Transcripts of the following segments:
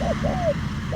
Bye-bye. เ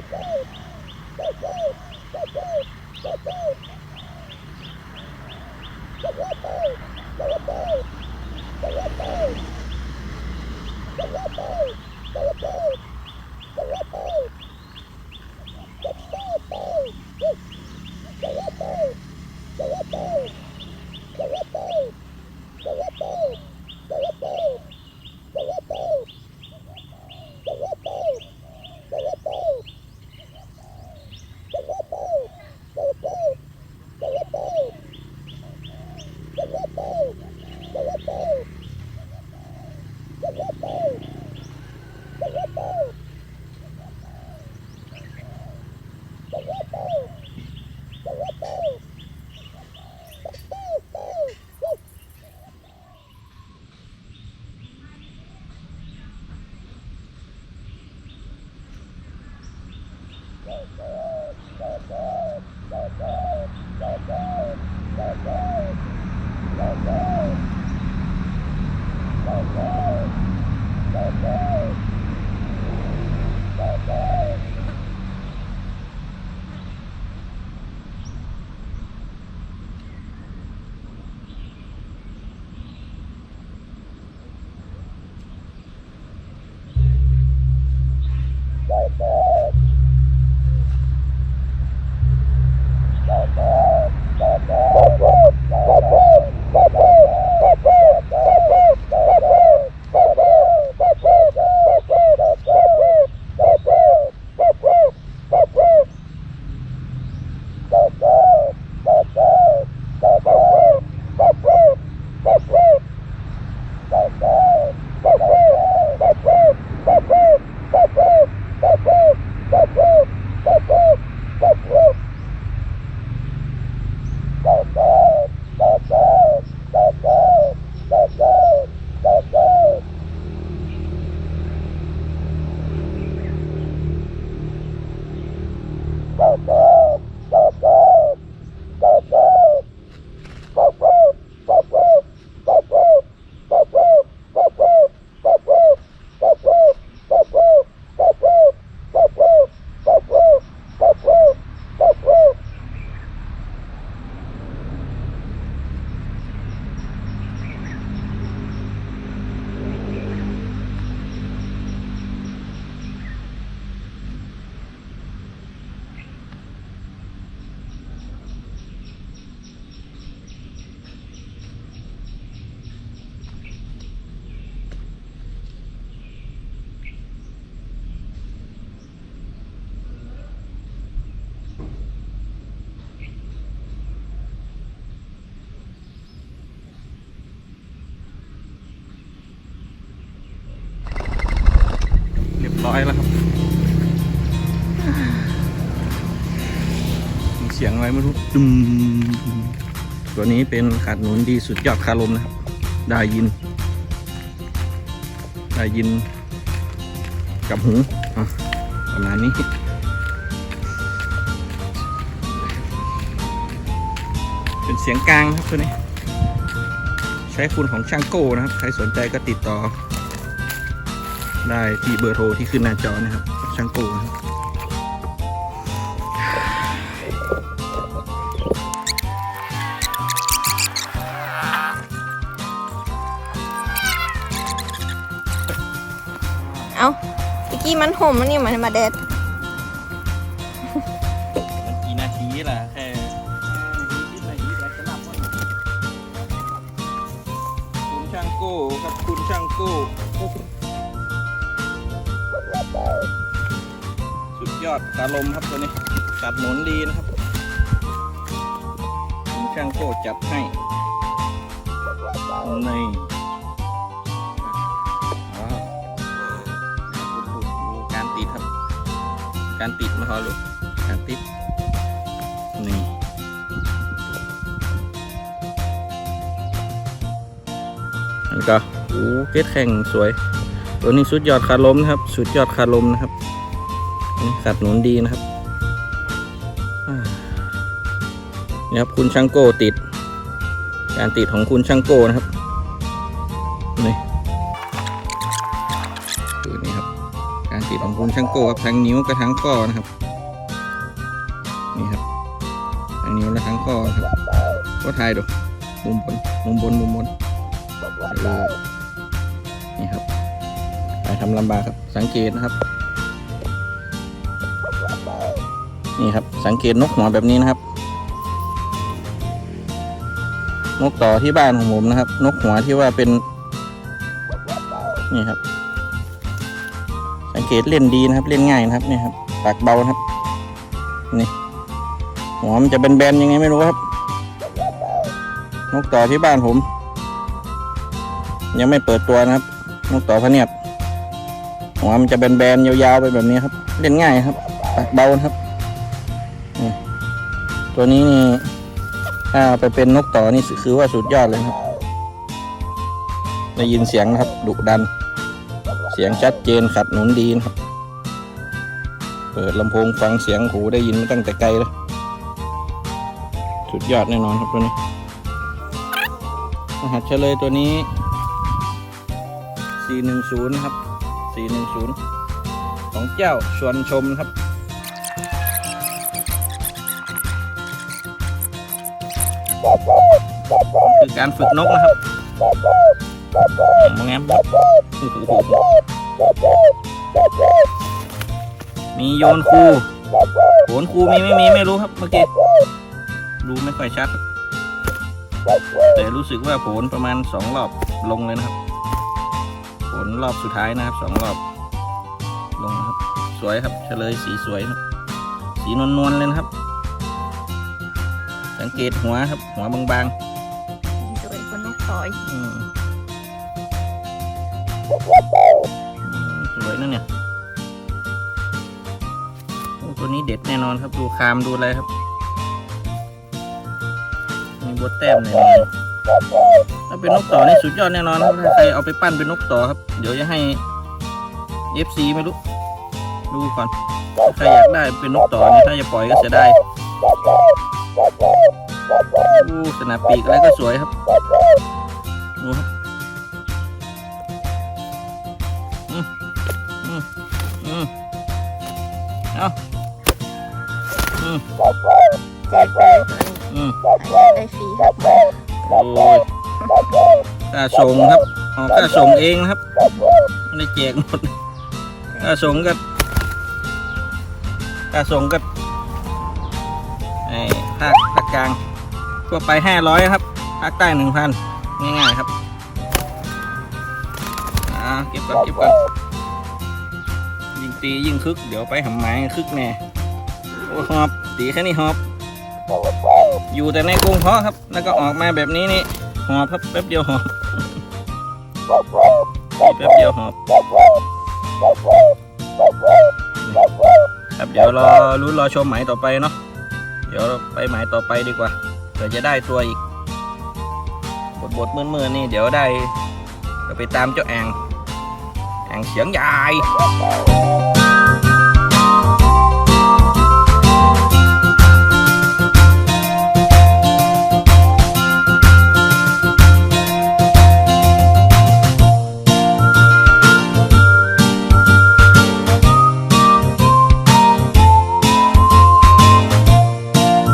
รี ย บ ร้อยแล้วครับ เสียงอะไรไม่รู้ดุมตัวตัวนี้เป็นขาดหนุนดีสุดยอดคารมนะครับ ได้ยิน ได้ยิน กับหูอะประมาณนี้เป็นเสียงกลางครับตัวนี้ ใช้คุณของช่างโก้นะครับ ใครสนใจก็ติดต่อ ได้ที่เบอร์โทรที่ขึ้นหน้าจอนะครับ ช่างโก้นะเอาตะกี้มันห่มมันนี่มันมาแดด ยอดคารมครับตัวนี้จัดหนุนดีนะครับช่างโก้จัดให้นี่ว้าวดูการติดครับ การติดมาฮอลูกการติดนี่อันก็โอ้เกตแข่งสวย ตัวนี้สุดยอดคาลมนะครับ สุดยอดคาลมนะครับ นี่ขัดหนุนดีนะครับนี่ครับคุณช่างโก้ติด การติดของคุณช่างโก้นะครับนี่ดูนี่ครับ การติดของคุณช่างโก้ครับทั้งนิ้วกับทั้งข้อนะครับนี่ครับทั้งนิ้วและทั้งข้อครับก็ถ่ายดูมุมบนมุมบนมุมบนนี่ครับถ่ายทำลำบากครับสังเกตนะครับ นี่ครับ สังเกตนกหัวแบบนี้นะครับ นกต่อที่บ้านของผมนะครับ นกหัวที่ว่าเป็น นี่ครับ สังเกตเล่นดีนะครับ เล่นง่ายนะครับนี่ครับ ปากเบานะครับ นี่ หัวมันจะเป็นแบนๆยังไงไม่รู้ครับ นกต่อที่บ้านผม ยังไม่เปิดตัวนะครับ นกต่อพะเนียดหัวมันจะแบนๆยาวๆไปแบบนี้ครับ เล่นง่ายครับปากเบานะครับ ตัวนี้นี่ถ้าไปเป็นนกต่อนี่คือว่าสุดยอดเลยครับได้ยินเสียงนะครับดุดัน เสียงชัดเจนขัดหนุนดีนะครับ เปิดลำโพงฟังเสียงหูได้ยินมาตั้งแต่ไกลแล้วสุดยอดแน่นอนครับตัวนี้รหัสเฉลยตัวนี้ 410นะครับ 410 ของเจ้าชวนชมครับ คือการฝึกนกนะครับมองแงมมีโยนคูโขนคูมีไม่มีไม่รู้ครับเมื่อกี้ดูไม่ค่อยชัด แต่รู้สึกว่าผลประมาณสองรอบลงเลยนะครับ ผลรอบสุดท้ายนะครับสองรอบลงนะครับ สวยครับเฉลยสีสวยครับ สีนวลๆเลยนะครับ สังเกตหัวครับ หัวบางสวยกว่านกต่อยๆอืมอืมสวยนั่นเนี่ยโอ้ตัวนี้เด็ดแน่นอนครับดูคามดูอะไรครับ มีบัวแต้มแน่นอนถ้าเป็นนกต่อนี่สุดยอดแน่นอนครับถ้าใครเอาไปปั้นเป็นนกต่อครับ เดี๋ยวจะให้ FC ไม่รู้ดูก่อนถ้าใครอยากได้เป็นนกต่อนี่ถ้าจะปล่อยก็เสียดาย ดูสนามปีกอะไรก็สวยครับดูครับอืมอืมอืมเอาอืมแจกเลยอืมได้ฟรีครับโอ้ยค่าส่งครับอ๋อค่าส่งเองนะครับไม่ได้แจกหมดค่าส่งก็ค่าส่งก็ไอ้ ภาคภาคกลางทั่วไปห้าร้อยครับภาคใต้หนึ่งพันง่ายๆครับอ่าเก็บก่อนเก็บก่อนยิงตียิงคึก เดี๋ยวไปหำไม้คึกแน่โอ้หอบตีแค่นี้หอบ อยู่แต่ในกรงเพาะครับ แล้วก็ออกมาแบบนี้นี่หอบครับแป๊บเดียวหอบแป๊บเดียวหอบครับเดี๋ยวรอรุ้นรอชมหมายต่อไปเนาะ เดี๋ยวไปหมายต่อไปดีกว่าเดี๋ยวจะได้ตัวอีก บดบดมื่อเมื่นี่เดี๋ยวได้ก็ไปตามเจ้าแองแองเสียงใหญ่